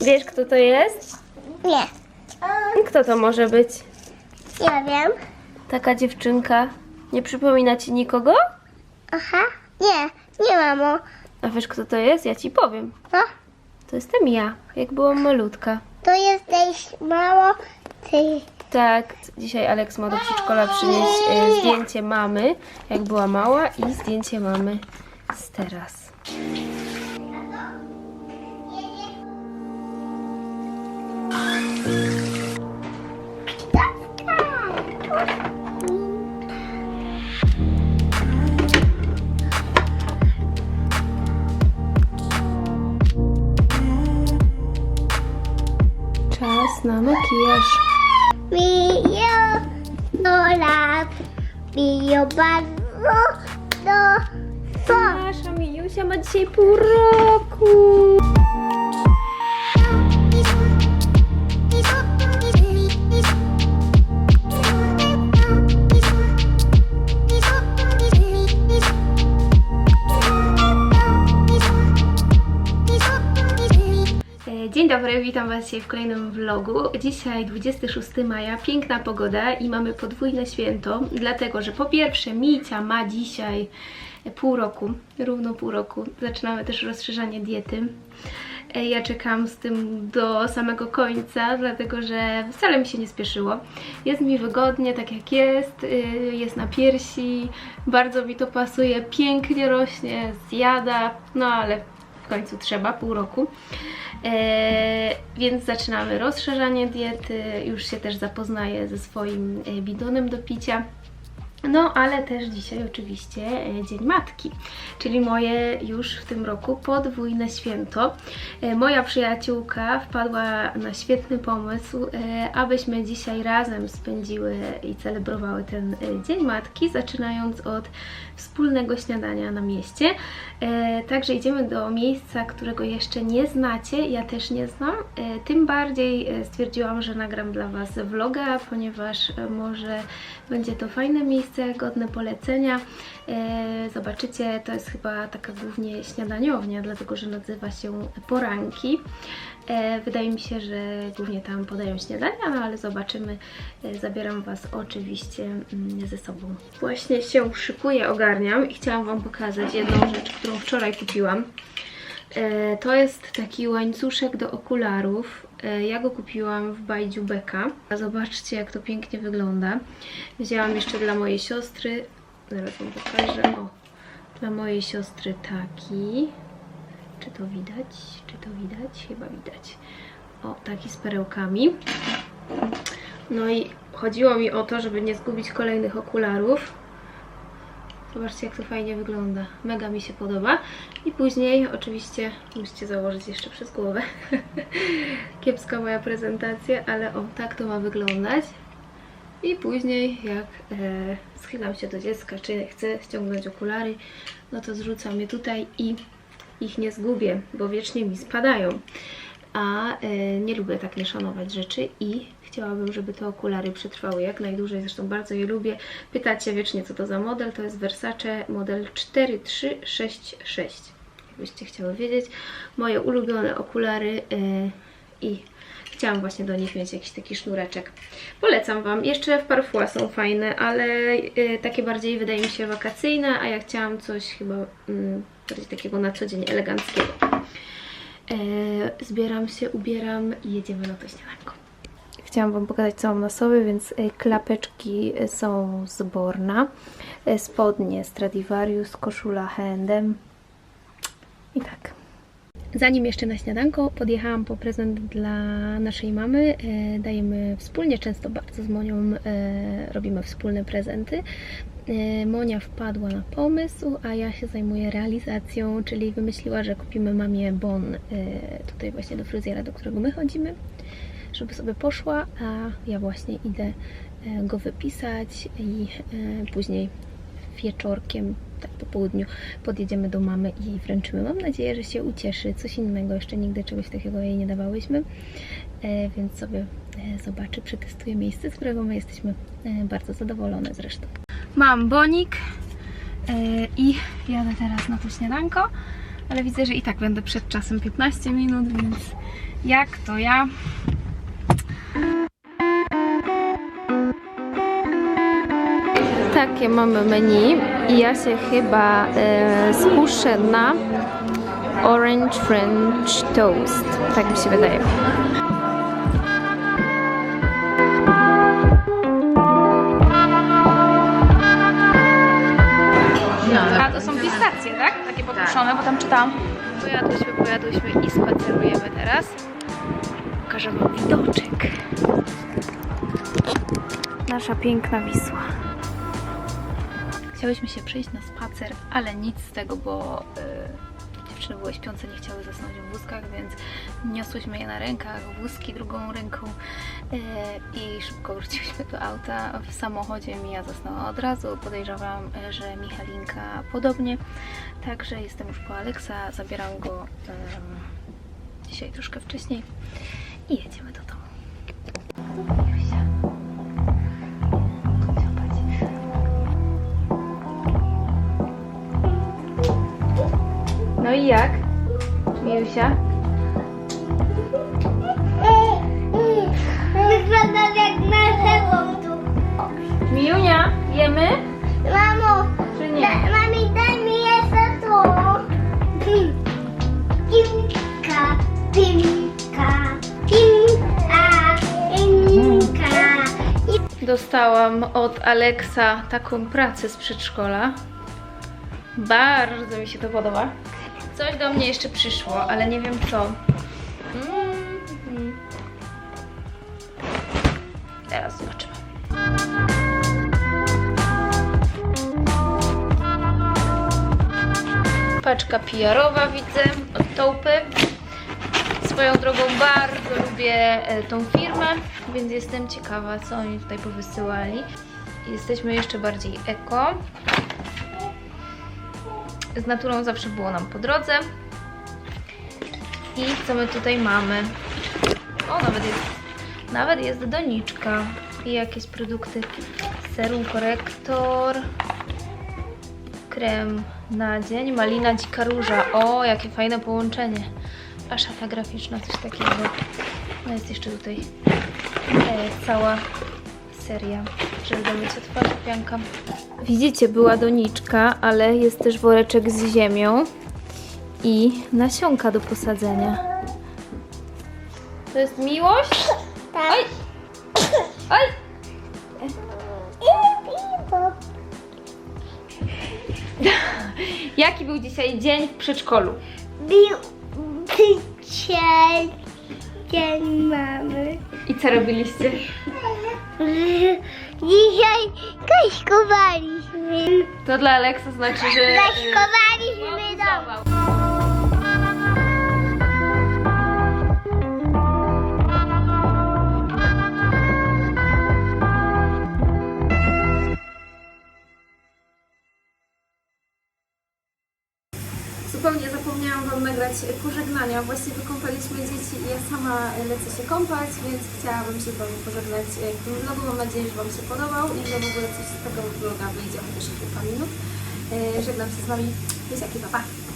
Wiesz, kto to jest? Nie. Kto to może być? Ja wiem. Taka dziewczynka. Nie przypomina ci nikogo? Aha. Nie. Nie, mamo. A wiesz, kto to jest? Ja ci powiem. No. To jestem ja, jak byłam malutka. To jesteś mało. Ty. Tak, dzisiaj Aleks ma do przedszkola przynieść e, zdjęcie mamy, jak była mała i zdjęcie mamy z teraz. Mijo bardzo do co? Nasza Mijusia ma dobry, witam Was dzisiaj w kolejnym vlogu. Dzisiaj 26 maja, piękna pogoda i mamy podwójne święto, dlatego że po pierwsze Micia ma dzisiaj pół roku, równo pół roku. Zaczynamy też rozszerzanie diety. E, Ja czekam z tym do samego końca, dlatego że wcale mi się nie spieszyło. Jest mi wygodnie, tak jak jest, y, jest na piersi, bardzo mi to pasuje, pięknie rośnie, zjada, no ale końcu trzeba, pół roku. E, więc zaczynamy rozszerzanie diety, już się też zapoznaję ze swoim e, bidonem do picia. No, ale też dzisiaj oczywiście e, Dzień Matki, czyli moje już w tym roku podwójne święto. E, Moja przyjaciółka wpadła na świetny pomysł, e, abyśmy dzisiaj razem spędziły i celebrowały ten Dzień Matki, zaczynając od wspólnego śniadania na mieście. Także idziemy do miejsca, którego jeszcze nie znacie, ja też nie znam. Tym bardziej stwierdziłam, że nagram dla Was vloga, ponieważ może będzie to fajne miejsce, godne polecenia. E, Zobaczycie, to jest chyba taka głównie śniadaniownia, dlatego że nazywa się Poranki. E, Wydaje mi się, że głównie tam podają śniadania, no ale zobaczymy. E, Zabieram Was oczywiście mm, ze sobą. Właśnie się szykuję, ogarniam i chciałam Wam pokazać jedną rzecz, którą wczoraj kupiłam. E, To jest taki łańcuszek do okularów. E, Ja go kupiłam w Bajdziu Beka. Zobaczcie, jak to pięknie wygląda. Wzięłam jeszcze dla mojej siostry. Zaraz Wam pokażę. O, dla mojej siostry taki. Czy to widać? Czy to widać? Chyba widać. O, taki z perełkami. No i chodziło mi o to, żeby nie zgubić kolejnych okularów. Zobaczcie, jak to fajnie wygląda. Mega mi się podoba. I później oczywiście musicie założyć jeszcze przez głowę. Kiepska moja prezentacja, ale o, tak to ma wyglądać. I później jak e, schylam się do dziecka, czy chcę ściągnąć okulary, no to zrzucam je tutaj i ich nie zgubię, bo wiecznie mi spadają. A e, nie lubię tak nie szanować rzeczy i chciałabym, żeby te okulary przetrwały jak najdłużej. Zresztą bardzo je lubię. Pytacie wiecznie, co to za model. To jest Versace model 4366. Jakbyście chciały wiedzieć. Moje ulubione okulary e, i chciałam właśnie do nich mieć jakiś taki sznureczek. Polecam Wam. Jeszcze w parfua są fajne, ale e, takie bardziej wydaje mi się wakacyjne, a ja chciałam coś chyba mm, bardziej takiego na co dzień eleganckiego. E, zbieram się, ubieram i jedziemy na to śniadanko. Chciałam Wam pokazać co mam na sobie, więc e, klapeczki e, są z Borna, spodnie Stradivarius, koszula H&M i tak. Zanim jeszcze na śniadanko, podjechałam po prezent dla naszej mamy. Dajemy wspólnie, często bardzo z Monią robimy wspólne prezenty. E, Monia wpadła na pomysł, a ja się zajmuję realizacją, czyli wymyśliła, że kupimy mamie bon e, tutaj właśnie do fryzjera, do którego my chodzimy, żeby sobie poszła, a ja właśnie idę e, go wypisać i później wieczorkiem, tak po południu, podjedziemy do mamy i wręczymy. Mam nadzieję, że się ucieszy. Coś innego, jeszcze nigdy czegoś takiego jej nie dawałyśmy, więc sobie zobaczy, przetestuje miejsce, z którego my jesteśmy bardzo zadowolone zresztą. Mam bonik e, i jadę teraz na to śniadanko, ale widzę, że i tak będę przed czasem 15 minut, więc Jak to ja? Takie mamy menu i ja się chyba e, skuszę na Orange French Toast. Tak mi się wydaje. Pistacje, tak? Takie podpuszczone, bo tam czytałam. Pojadłyśmy, pojadłyśmy i spacerujemy teraz. Pokażę Wam widoczek. Nasza piękna Wisła. Chciałyśmy się przyjść na spacer, ale nic z tego, bo y, dziewczyny były śpiące, nie chciały zasnąć w wózkach, więc niosłyśmy je na rękach, wózki drugą ręką y, i szybko wróciłyśmy do auta. W samochodzie Mija zasnęła od razu, podejrzewam, że Michalinka podobnie. Także jestem już po Aleksa, zabieram go y, dzisiaj troszkę wcześniej i jedziemy do domu. No i jak? Miusia? Wygląda jak na tu. Miunia, jemy? Mamo, Czy da, nie? mami, daj mi jeszcze to. Pinka, pinka, pinka, pinka. Dostałam od Aleksa taką pracę z przedszkola. Bardzo mi się to podoba. Coś do mnie jeszcze przyszło, ale nie wiem co. Mm. Teraz zobaczymy. Paczka PR-owa widzę od Taupy. Swoją drogą bardzo lubię e, tą firmę, więc jestem ciekawa, co oni tutaj powysyłali. Jesteśmy jeszcze bardziej eko. Z naturą zawsze było nam po drodze. I co my tutaj mamy? O, nawet jest, nawet jest doniczka i jakieś produkty. Serum korektor, krem na dzień, malina dzika róża. O, jakie fajne połączenie. A szata graficzna, coś takiego. No jest jeszcze tutaj e, cała seria, żeby do mycia twarzy pianka. Widzicie, była doniczka, ale jest też woreczek z ziemią i nasionka do posadzenia. To jest miłość? Tak. Oj! Oj! Jaki był dzisiaj dzień w przedszkolu? Bił dzisiaj dzień mamy. I co robiliście? Dzisiaj kaśkowaliśmy. To dla Aleksa znaczy, że... Kaśkowaliśmy Zupełnie zapomniałam Wam nagrać pożegnania. Właśnie wykąpaliśmy dzieci i ja sama lecę się kąpać, więc chciałabym się z Wami pożegnać w tym vlogu. Mam nadzieję, że Wam się podobał i że w ogóle coś z tego vloga wyjdzie chociaż kilka minut. E, Żegnam się z Wami. Buziaki, pa pa!